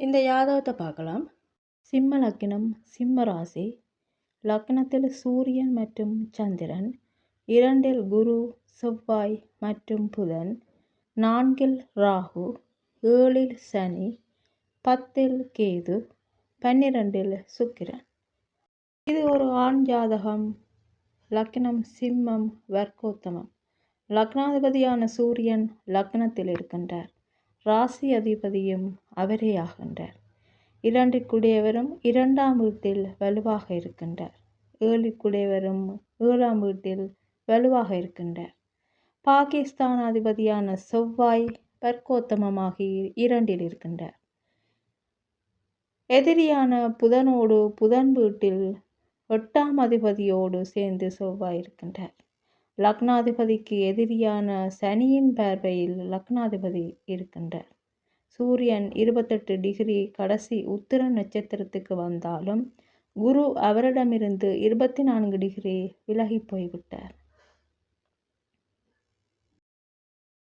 இந்த யாதவத்தை பார்க்கலாம். சிம்ம லக்னம் சிம்ம ராசி. லக்னத்தில் சூரியன் மற்றும் சந்திரன். இரண்டில் குரு செவ்வாய் மற்றும் புதன். நான்கில் ராகு. ஏழில் சனி. பத்தில் கேது. பன்னிரெண்டில் சுக்கிரன். இது ஒரு ஆண் ஜாதகம். லக்னம் சிம்மம் வர்க்கோத்தமம். லக்னாதிபதியான சூரியன் லக்னத்தில் இருக்கின்றார். ராசி அதிபதியும் அவரே ஆகின்றார். இரண்டிற்குடையவரும் இரண்டாம் வீட்டில் வலுவாக இருக்கின்றார். ஏழுக்குடையவரும் ஏழாம் வீட்டில் வலுவாக இருக்கின்றார். பாகிஸ்தான் அதிபதியான செவ்வாய் வர்க்கோத்தமமாகி இரண்டில் இருக்கின்றார். எதிரியான புதனோடு புதன் வீட்டில் எட்டாம் அதிபதியோடு சேர்ந்து செவ்வாய் இருக்கின்றார். லக்னாதிபதிக்கு எதிரியான சனியின் பார்வையில் லக்னாதிபதி இருக்கின்றார். சூரியன் இருபத்தெட்டு டிகிரி கடைசி உத்திர நட்சத்திரத்துக்கு வந்தாலும் குரு அவரிடமிருந்து இருபத்தி நான்கு டிகிரி விலகி போய்விட்டார்.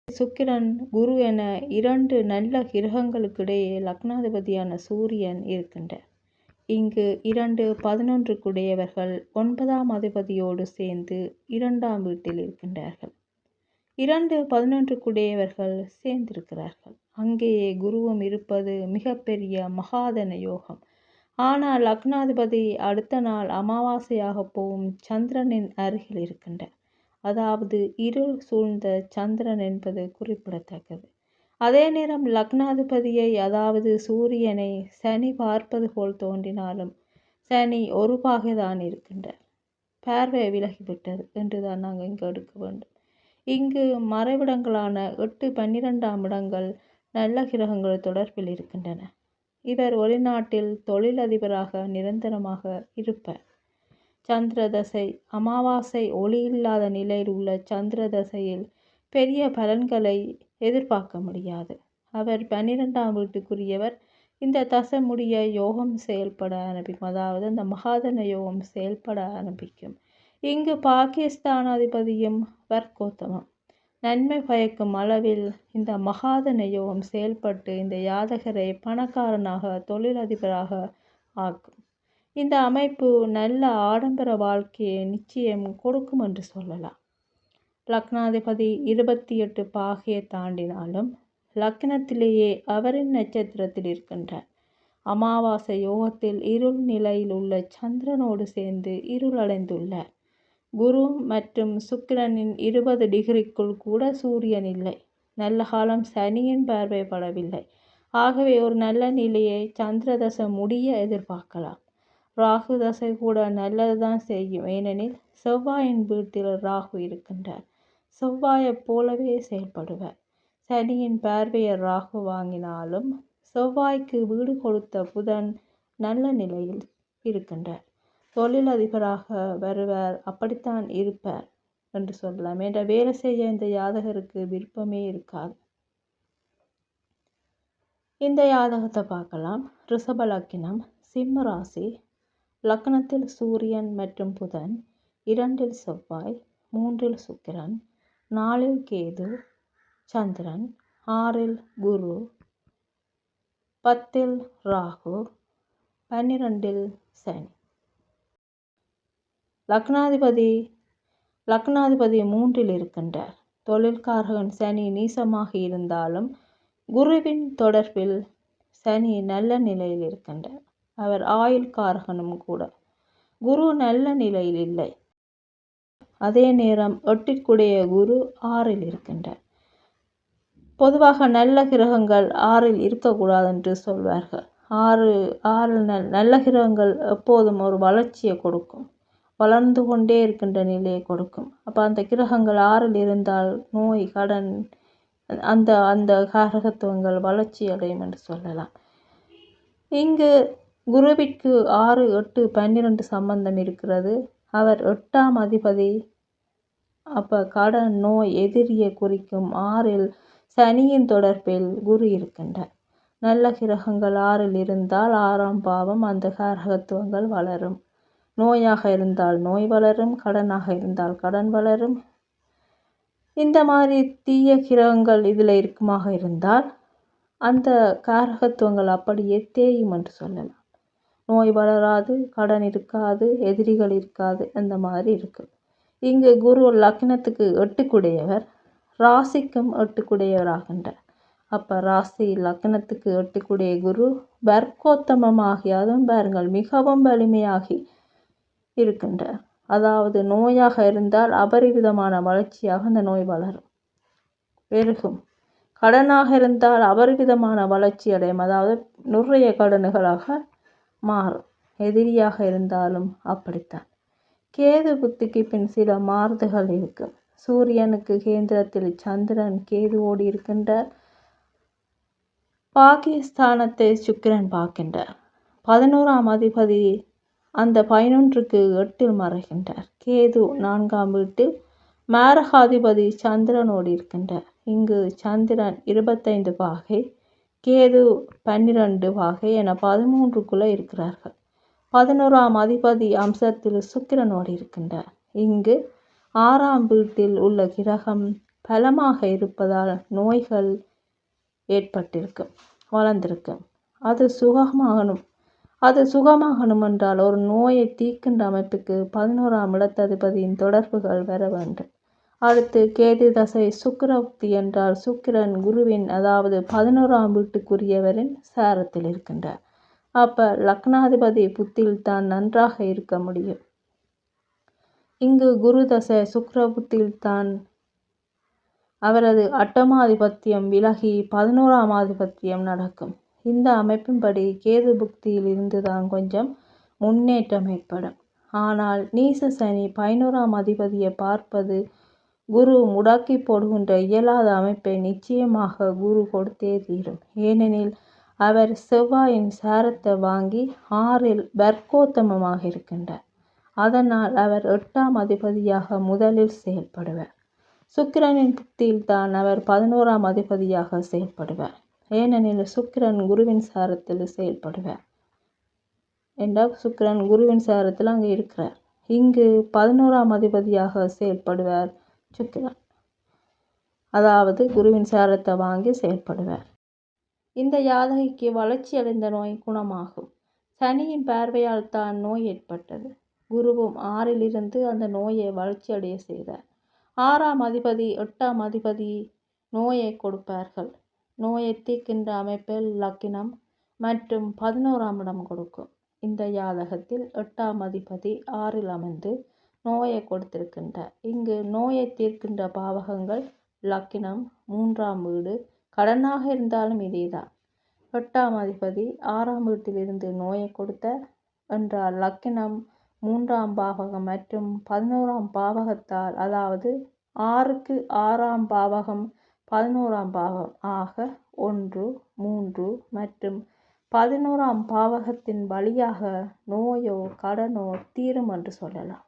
சுக்கிரன் குரு என இரண்டு நல்ல கிரகங்களுக்கிடையே லக்னாதிபதியான சூரியன் இருக்கின்றார். இங்கு இரண்டு பதினொன்றுக்குடையவர்கள் ஒன்பதாம் அதிபதியோடு சேர்ந்து இரண்டாம் வீட்டில் இருக்கின்றார்கள். இரண்டு பதினொன்றுக்குடையவர்கள் சேர்ந்திருக்கிறார்கள். அங்கேயே குருவும் இருப்பது மிகப்பெரிய மகாதன யோகம். ஆனால் லக்னாதிபதி அடுத்த நாள் அமாவாசையாக போகும் சந்திரனின் அருகில் இருக்கின்றார். அதாவது இருள் சூழ்ந்த சந்திரன் என்பது குறிப்பிடத்தக்கது. அதே நேரம் லக்னாதிபதியை அதாவது சூரியனை சனி பார்ப்பது போல் தோன்றினாலும் சனி ஒரு பாகைதான் இருக்கின்றார். பார்வை விலகிவிட்டது என்று தான் நாங்கள் இங்கு எடுக்க வேண்டும். இங்கு மறைவிடங்களான எட்டு பன்னிரெண்டாம் இடங்கள் நல்ல கிரகங்கள் தொடர்பில் இருக்கின்றன. இவர் வெளிநாட்டில் தொழிலதிபராக நிரந்தரமாக இருப்பார். சந்திர தசை அமாவாசை ஒளி இல்லாத நிலையில் உள்ள சந்திர தசையில் பெரிய பலன்களை எதிர்பார்க்க முடியாது. அவர் பன்னிரெண்டாம் வீட்டுக்குரியவர். இந்த தசை யோகம் செயல்பட ஆரம்பிக்கும். அதாவது அந்த மகாதன யோகம் செயல்பட ஆரம்பிக்கும். இங்கு பாகிஸ்தான் அதிபதியும் வர்க்கோத்தமம். நன்மை பயக்கும் அளவில் இந்த மகாதன யோகம் செயல்பட்டு இந்த யாதகரை பணக்காரனாக தொழிலதிபராக ஆக்கும். இந்த அமைப்பு நல்ல ஆடம்பர வாழ்க்கையை நிச்சயம் கொடுக்கும் என்று சொல்லலாம். லக்னாதிபதி இருபத்தி எட்டு பாகையை தாண்டினாலும் லக்னத்திலேயே அவரின் நட்சத்திரத்தில் இருக்கின்றார். அமாவாசை யோகத்தில் இருள் நிலையில் உள்ள சந்திரனோடு சேர்ந்து இருள் அடைந்துள்ளார். குரு மற்றும் சுக்கிரனின் இருபது டிகிரிக்குள் கூட சூரியன் இல்லை. நல்ல காலம் சனியின் பார்வைப்படவில்லை. ஆகவே ஒரு நல்ல நிலையை சந்திர தசை முடிய எதிர்பார்க்கலாம். ராகு தசை கூட நல்லதுதான் செய்யும். ஏனெனில் செவ்வாயின் வீட்டில் ராகு இருக்கின்றார். செவ்வாயைப் போலவே செயல்படுவர் சனியின் பார்வையை ராகு வாங்கினாலும் செவ்வாய்க்கு வீடு கொடுத்த புதன் நல்ல நிலையில் இருக்கின்றார். தொழிலதிபராக வருவர் அப்படித்தான் இருப்பார் என்று சொல்லலாம். என்ற வேலை செய்ய இந்த யாதகருக்கு விருப்பமே இருக்காது. இந்த யாதகத்தை பார்க்கலாம். ரிஷப லக்கினம் சிம்ம ராசி லக்னத்தில் சூரியன் மற்றும் புதன் இரண்டில் செவ்வாய் மூன்றில் சுக்கிரன் நாலில் கேது சந்திரன். ஆறில் குரு பத்தில் ராகு பன்னிரெண்டில் சனி. லக்னாதிபதி லக்னாதிபதி மூன்றில் இருக்கின்றார். தொழில்காரகன் சனி நீசமாக இருந்தாலும் குருவின் தொடர்பில் சனி நல்ல நிலையில் இருக்கின்றார். அவர் ஆயுள் காரகனும் கூட. குரு நல்ல நிலையில் இல்லை. அதே நேரம் எட்டிற்குடைய குரு ஆறில் இருக்கின்றார். பொதுவாக நல்ல கிரகங்கள் ஆறில் இருக்கக்கூடாது என்று சொல்வார்கள். ஆறு ஆறு நல்ல கிரகங்கள் எப்போதும் ஒரு வளர்ச்சியை கொடுக்கும். வளர்ந்து கொண்டே இருக்கின்ற நிலையை கொடுக்கும். அப்போ அந்த கிரகங்கள் ஆறில் இருந்தால் நோய் கடன் அந்த அந்த காரகத்துவங்கள் வளர்ச்சி அடையும் என்று சொல்லலாம். இங்கு குருவிற்கு ஆறு எட்டு பன்னிரெண்டு சம்பந்தம் இருக்கிறது. அவர் எட்டாம் அதிபதி. அப்போ கடன் நோய் எதிரியை குறிக்கும் ஆறில் சனியின் தொடர்பில் குரு இருக்கின்றார். நல்ல கிரகங்கள் ஆறில் இருந்தால் ஆறாம் பாவம் அந்த காரகத்துவங்கள் வளரும். நோயாக இருந்தால் நோய் வளரும் கடனாக இருந்தால் கடன் வளரும். இந்த மாதிரி தீய கிரகங்கள் இதில் இருக்குமாக இருந்தால் அந்த காரகத்துவங்கள் அப்படியே தேயும் என்று சொல்லலாம். நோய் வளராது கடன் இருக்காது எதிரிகள் இருக்காது அந்த மாதிரி இருக்கும் இங்கு குரு லக்னத்துக்கு எட்டுக்குடையவர் ராசிக்கும் எட்டுக்குடையவராகின்றார். அப்போ ராசி லக்னத்துக்கு எட்டுக்குடைய குரு வர்க்கோத்தமமாகி அதுவும் பாருங்கள் மிகவும் வலிமையாகி இருக்கின்றார். அதாவது நோயாக இருந்தால் அபரிவிதமான வளர்ச்சியாக அந்த நோய் வளரும். பெருகும். கடனாக இருந்தால் அபரிவிதமான வளர்ச்சி அடையும். அதாவது நிறைய கடனுகளாக மாறும். எதிரியாக இருந்தாலும் அப்படித்தான். கேது புத்திக்கு பின் சில மாறுதல்கள் இருக்கும். சூரியனுக்கு கேந்திரத்தில் சந்திரன் கேதுவோடு இருக்கின்றார். பாகிஸ்தானத்தை சுக்கிரன் பார்க்கின்றார். பதினோராம் அதிபதி அந்த பதினொன்றுக்கு எட்டில் மறைகின்றார். கேது நான்காம் வீட்டில் மாரகாதிபதி சந்திரனோடு இருக்கின்றார். இங்கு சந்திரன் இருபத்தைந்து பாகை கேது பன்னிரண்டு வகை என பதிமூன்றுக்குள்ளே இருக்கிறார்கள். பதினோராம் அதிபதி அம்சத்தில் சுக்கிரனோடு இருக்கின்றார். இங்கு ஆறாம் வீட்டில் உள்ள கிரகம் பலமாக இருப்பதால் நோய்கள் ஏற்பட்டிருக்கும் வளர்ந்திருக்கும். அது சுகமாகணும். அது சுகமாகணும் என்றால் ஒரு நோயை தீர்க்கின்ற அமைப்புக்கு பதினோராம் இடத்ததிபதியின் தொடர்புகள் வர வேண்டும். அடுத்து கேது தசை சுக்கிரபுக்தி என்றால் சுக்கிரன் குருவின் அதாவது பதினோராம் வீட்டுக்குரியவரின் சாரத்தில் இருக்கின்றார். அப்போ லக்னாதிபதி புத்தியில் தான் நன்றாக இருக்க முடியும். இங்கு குரு தசை சுக்கிரபுத்தியில் தான் அவரது அட்டமாதிபத்தியம் விலகி பதினோராம் ஆதிபத்தியம் நடக்கும். இந்த அமைப்பின்படி கேது புக்தியில் இருந்து தான் கொஞ்சம் முன்னேற்றம் ஏற்படும். ஆனால் நீச சனி பதினோராம் அதிபதியை பார்ப்பது குரு முடக்கி போடுகின்ற இயலாத அமைப்பை நிச்சயமாக குரு கொடுத்தே தீரும். ஏனெனில் அவர் செவ்வாயின் சாரத்தை வாங்கி ஆறில் வர்க்கோத்தமமாக இருக்கின்றார். அதனால் அவர் எட்டாம் அதிபதியாக முதலில் செயல்படுவார். சுக்கிரனின் புத்தியில் தான் அவர் பதினோராம் அதிபதியாக செயல்படுவார். ஏனெனில் சுக்கிரன் குருவின் சாரத்தில் செயல்படுவார் என்றால் சுக்கிரன் குருவின் சாரத்தில் அங்கே இருக்கிறார். இங்கு பதினோராம் அதிபதியாக செயல்படுவார் சுக்கிரன் அதாவது குருவின் சாரத்தை வாங்கி செயல்படுவேன் இந்த யாதகிக்கு வளர்ச்சி அடைந்த நோய் குணமாகும். சனியின் பார்வையால் தான் நோய் ஏற்பட்டது. குருவும் ஆறிலிருந்து அந்த நோயை வளர்ச்சி அடைய செய்தார். ஆறாம் அதிபதி எட்டாம் அதிபதி நோயை கொடுப்பார்கள். நோயை தீர்க்கின்ற அமைப்பில் லக்கினம் மற்றும் பதினோராம் இடம் கொடுக்கும். இந்த ஜாதகத்தில் எட்டாம் அதிபதி ஆறில் அமர்ந்து நோயை கொடுத்திருக்கின்றார் இங்கு நோயை தீர்க்கின்ற பாவகங்கள் லக்கினம் மூன்றாம் வீடு. கடனாக இருந்தாலும் இதேதான். எட்டாம் அதிபதி ஆறாம் வீட்டிலிருந்து நோயை கொடுத்த என்றால் லக்கினம் மூன்றாம் பாவகம் மற்றும் பதினோராம் பாவகத்தால் அதாவது ஆறுக்கு ஆறாம் பாவகம் பதினோராம் பாவம் ஆக ஒன்று மூன்று மற்றும் பதினோராம் பாவகத்தின் வழியாக நோயோ கடனோ தீரும் என்று சொல்லலாம்.